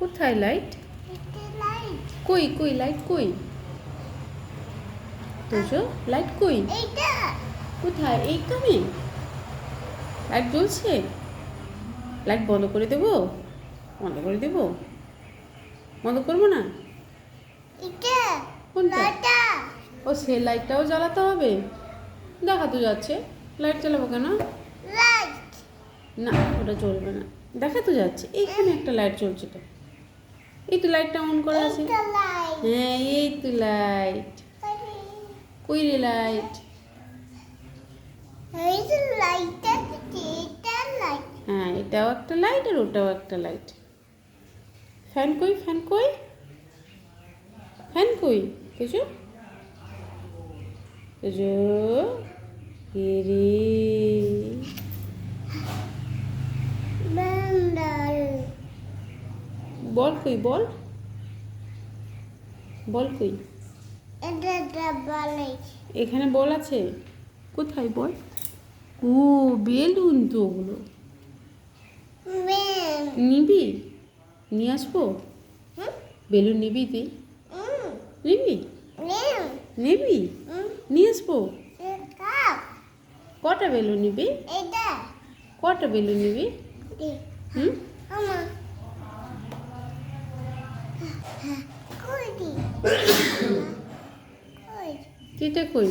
কোথায় লাইট কই কই লাইট কই? তোজো লাইট কই? কোথায়? এই এইখানে লাইট জ্বলছে? লাইট বন্ধ করে দেবো? বন্ধ করে দেবো? বন্ধ করব না? কোনটা? ও সে লাইটটাও জ্বালাতে হবে। দেখা তো যাচ্ছে। লাইট জ্বালাবো কেন? না ওটা চলবে না। দেখা তো যাচ্ছে। এইখানে একটা লাইট চলছে তো। এই তো লাইটটা অন করা আছে। হ্যাঁ এই তো লাইট কই রে লাইট হ্যাঁ এটাও একটা লাইট আর ওটাও একটা লাইট ফ্যান কই ফ্যান কই? ফ্যান কই? বুঝো বুঝো রে বল কই বল। বল কই। এখানে বল আছে? কোথায় বল? ও বেলুন তো ওগুলো। নিবি? নিয়ে আসব? বেলুন নিবি তুই? হুম। নিবি? নিবি? নিয়ে আসব? কটা বেলুন নিবি? কটা বেলুন নিবি? হুম। কই দি কই